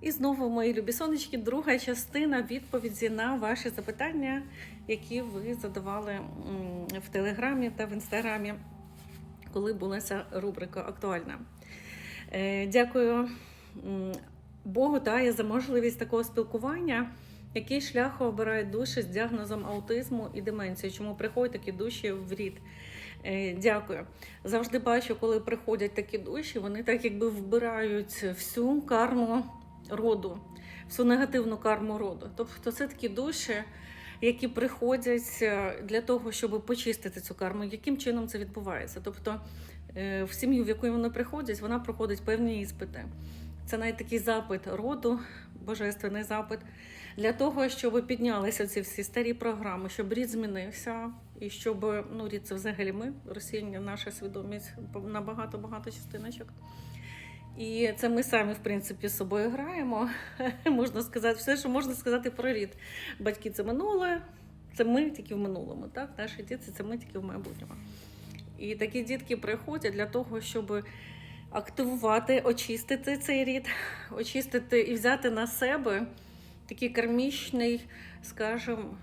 І знову, мої любі сонечки, друга частина відповіді на ваші запитання, які ви задавали в Телеграмі та в Інстаграмі, коли була ця рубрика актуальна. Е, Дякую Богу та за можливість такого спілкування. Який шлях обирають душі з діагнозом аутизму і деменції? Чому приходять такі душі в рід? Е, Дякую. Завжди бачу, коли приходять такі душі, вони так якби вбирають всю карму роду, всю негативну карму роду. Тобто це такі душі, які приходять е, для того, щоб почистити цю карму. Яким чином це відбувається? Тобто е, в сім'ю, в яку вони приходять, вона проходить певні іспити. Це навіть такий запит роду, божественний запит, для того, щоб піднялися ці всі старі програми, щоб рід змінився, і щоб ну, рід це взагалі ми, росіяни, наша свідомість на багато-багато частиночок. І це ми самі, в принципі, з собою граємо. Можна сказати, все, що можна сказати про рід. Батьки це минуле, це ми тільки в минулому. Так? Наші діти це ми тільки в майбутньому. І такі дітки приходять для того, щоб активувати, очистити цей рід, очистити і взяти на себе такий кармічний, скажімо,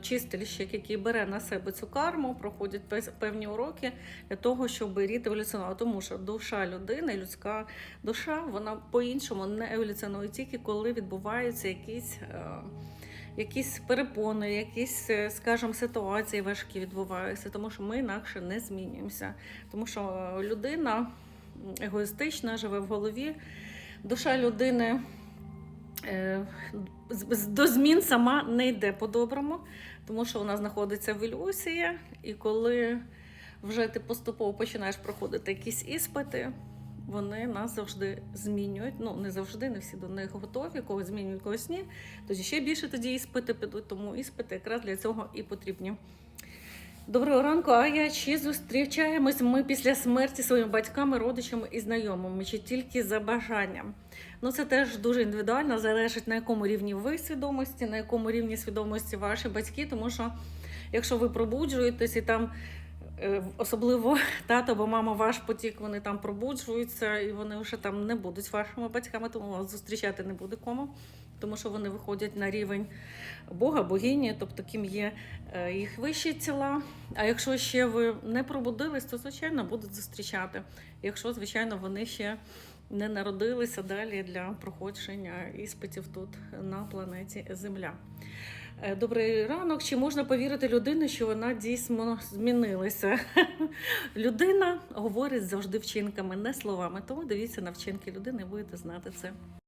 чистильщик, який бере на себе цю карму, проходять певні уроки для того, щоб рід еволюціонував. Тому що душа людини, людська душа, вона по-іншому не еволюціонує тільки коли відбуваються якісь. е, Якісь перепони, якісь, е, скажімо, ситуації важкі відбуваються, тому що ми інакше не змінюємося. Тому що е, людина егоїстична, живе в голові. Душа людини е, до змін сама не йде по-доброму, тому що вона знаходиться в ілюзії, і коли вже ти поступово починаєш проходити якісь іспити, вони нас завжди змінюють. Ну, не завжди, не всі до них готові, когось змінюють, когось ні. Тоді ще більше тоді іспити підуть, тому іспити якраз для цього і потрібні. Доброго ранку, Ая. Чи зустрічаємось ми після смерті своїми батьками, родичами і знайомими, чи тільки за бажанням? Ну, це теж дуже індивідуально, залежить на якому рівні ви свідомості, на якому рівні свідомості ваші батьки, тому що якщо ви пробуджуєтесь і там. е, Особливо тато або мама ваш потік, вони там пробуджуються, і вони вже там не будуть вашими батьками, тому вас зустрічати не буде кому, тому що вони виходять на рівень Бога, богині, тобто ким є е, їх вищі тіла. А якщо ще ви не пробудились, то звичайно будуть зустрічати. Якщо, звичайно, вони ще не народилися далі для проходження іспитів тут на планеті Земля. Е, Добрий ранок. Чи можна повірити людині, що вона дійсно змінилася? Людина говорить завжди вчинками, не словами. Тому дивіться на вчинки людини, будете знати це.